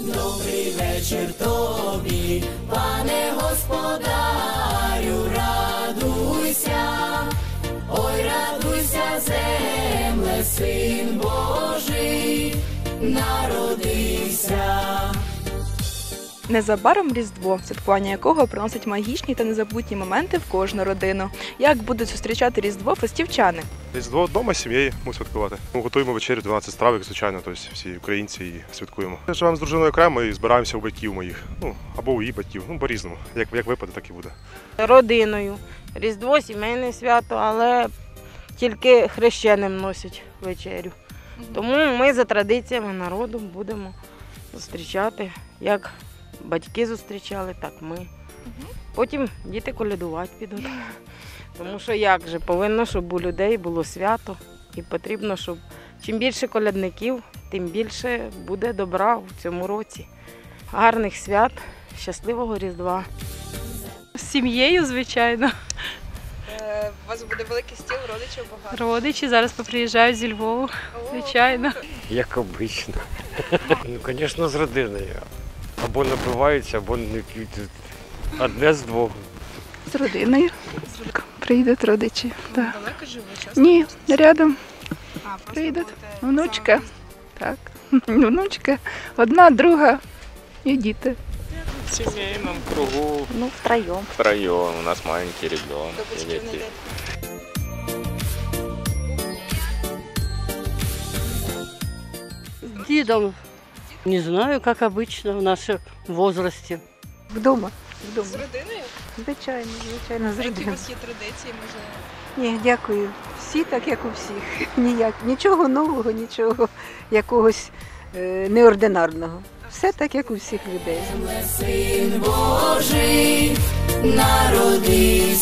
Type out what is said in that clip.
Добрий вечір тобі, пане господарю, радуйся, ой, радуйся, земле, син Божий, народився. Незабаром Різдво, святкування якого приносить магічні та незабутні моменти в кожну родину. Як будуть зустрічати Різдво фестівчани? Різдво вдома з сім'єю ми святкувати. Ми готуємо вечерю 12 страв, як звичайно, тобто всі українці і святкуємо. Ми живемо з дружиною окремо і збираємося у батьків моїх. Ну або у її батьків. Ну по-різному. Як, як випаде, так і буде. родиною. Різдво, сімейне свято, але тільки хрещеним носять вечерю. Тому ми за традиціями народу будемо зустрічати, як батьки зустрічали, так ми. Потім діти колядувати підуть. Тому що як же, повинно, щоб у людей було свято. І потрібно, щоб чим більше колядників, тим більше буде добра в цьому році. Гарних свят, щасливого Різдва! З сім'єю, звичайно. У вас буде великий стіл, родичів багато. Родичі зараз поприїжджають зі Львову, звичайно. Як обично. Ну, звісно, з родиною. Або набиваються, або не п'ють. Одне з двох. З родиною. Прийдуть родичі. Так. Далеко живе часто? Ні, рядом А, просто прийдуть. будете Внучка. Так. Внучка. Одна, друга і діти. В семейном кругу, Ну, втроєм. втроем. У нас маленький ребенок. До и батьків не дети. йдете? С дедом. Не знаю, как обычно в нашем возрасте. Вдома. Вдома. З родиною? Звичайно, звичайно, з А які у родиною. вас є традиції, може? Ні, дякую. Всі так, як у всіх. Ніяк. Нічого нового, нічого якогось е, неординарного. Все так, як у всіх людей. Син Божий народився.